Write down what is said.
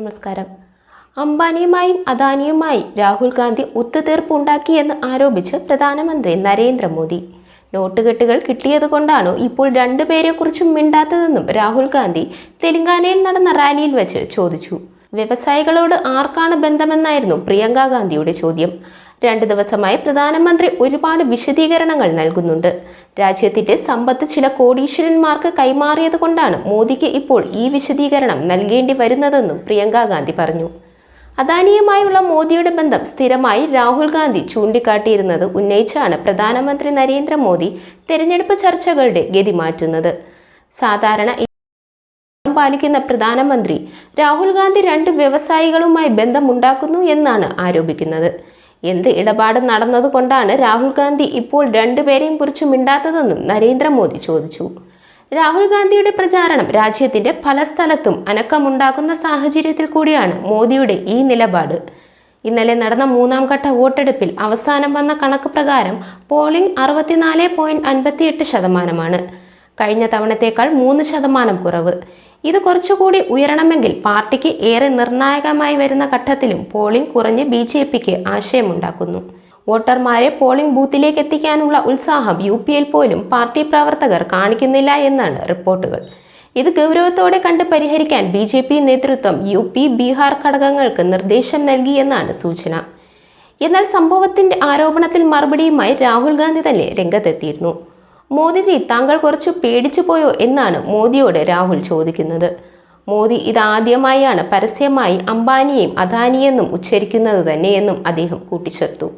നമസ്കാരം. അംബാനിയുമായും അദാനിയുമായി രാഹുൽ ഗാന്ധി ഒത്തുതീർപ്പുണ്ടാക്കിയെന്ന് ആരോപിച്ച് പ്രധാനമന്ത്രി നരേന്ദ്രമോദി. നോട്ടുകെട്ടുകൾ കിട്ടിയതുകൊണ്ടാണോ ഇപ്പോൾ രണ്ടുപേരെക്കുറിച്ചും മിണ്ടാത്തതെന്നും രാഹുൽ ഗാന്ധി തെലങ്കാനയിൽ നടന്ന റാലിയിൽ വെച്ച് ചോദിച്ചു. വ്യവസായികളോട് ആർക്കാണ് ബന്ധമെന്നായിരുന്നു പ്രിയങ്കാ ഗാന്ധിയുടെ ചോദ്യം. രണ്ട് ദിവസമായി പ്രധാനമന്ത്രി ഒരുപാട് വിശദീകരണങ്ങൾ നൽകുന്നുണ്ട്. രാജ്യത്തിന്റെ സമ്പത്ത് ചില കോടീശ്വരന്മാർക്ക് കൈമാറിയത് കൊണ്ടാണ് മോദിക്ക് ഇപ്പോൾ ഈ വിശദീകരണം നൽകേണ്ടി വരുന്നതെന്നും പ്രിയങ്ക ഗാന്ധി പറഞ്ഞു. അദാനിയുമായുള്ള മോദിയുടെ ബന്ധം സ്ഥിരമായി രാഹുൽ ഗാന്ധി ചൂണ്ടിക്കാട്ടിയിരുന്നത് ഉന്നയിച്ചാണ് പ്രധാനമന്ത്രി നരേന്ദ്രമോദി തെരഞ്ഞെടുപ്പ് ചർച്ചകളുടെ ഗതി മാറ്റുന്നത്. സാധാരണ പാലിക്കുന്ന പ്രധാനമന്ത്രി രാഹുൽ ഗാന്ധി രണ്ട് വ്യവസായികളുമായി ബന്ധമുണ്ടാക്കുന്നു എന്നാണ് ആരോപിക്കുന്നത്. എന്ത് ഇടപാട് നടന്നതുകൊണ്ടാണ് രാഹുൽ ഗാന്ധി ഇപ്പോൾ രണ്ടുപേരെയും കുറിച്ച് മിണ്ടാത്തതെന്നും നരേന്ദ്രമോദി ചോദിച്ചു. രാഹുൽ ഗാന്ധിയുടെ പ്രചാരണം രാജ്യത്തിന്റെ പല സ്ഥലത്തും അനക്കമുണ്ടാക്കുന്ന സാഹചര്യത്തിൽ കൂടിയാണ് മോദിയുടെ ഈ നിലപാട്. ഇന്നലെ നടന്ന മൂന്നാം ഘട്ട വോട്ടെടുപ്പിൽ അവസാനം വന്ന കണക്ക് പ്രകാരം പോളിംഗ് അറുപത്തിനാല് പോയിന്റ് അൻപത്തിയെട്ട് ശതമാനമാണ്. കഴിഞ്ഞ തവണത്തേക്കാൾ മൂന്ന് ശതമാനം കുറവ്. ഇത് കുറച്ചുകൂടി ഉയരണമെങ്കിൽ പാർട്ടിക്ക് ഏറെ നിർണായകമായി വരുന്ന ഘട്ടത്തിലും പോളിംഗ് കുറഞ്ഞ് ബി ജെ പിക്ക് ആശയമുണ്ടാക്കുന്നു. വോട്ടർമാരെ പോളിംഗ് ബൂത്തിലേക്ക് എത്തിക്കാനുള്ള ഉത്സാഹം യു പിയിൽ പോലും പാർട്ടി പ്രവർത്തകർ കാണിക്കുന്നില്ല എന്നാണ് റിപ്പോർട്ടുകൾ. ഇത് ഗൗരവത്തോടെ കണ്ട് പരിഹരിക്കാൻ ബി ജെ പി നേതൃത്വം യു പി ബീഹാർ ഘടകങ്ങൾക്ക് നിർദ്ദേശം നൽകിയെന്നാണ് സൂചന. എന്നാൽ സംഭവത്തിന്റെ ആരോപണത്തിൽ മറുപടിയുമായി രാഹുൽ ഗാന്ധി തന്നെ രംഗത്തെത്തിയിരുന്നു. മോദിജി താങ്കൾ കുറച്ച് പേടിച്ചു പോയോ എന്നാണ് മോദിയോട് രാഹുൽ ചോദിക്കുന്നത്. മോദി ഇതാദ്യമായാണ് പരസ്യമായി അംബാനിയെയും അദാനിയെന്നും ഉച്ചരിക്കുന്നത് തന്നെയെന്നും അദ്ദേഹം കൂട്ടിച്ചേർത്തു.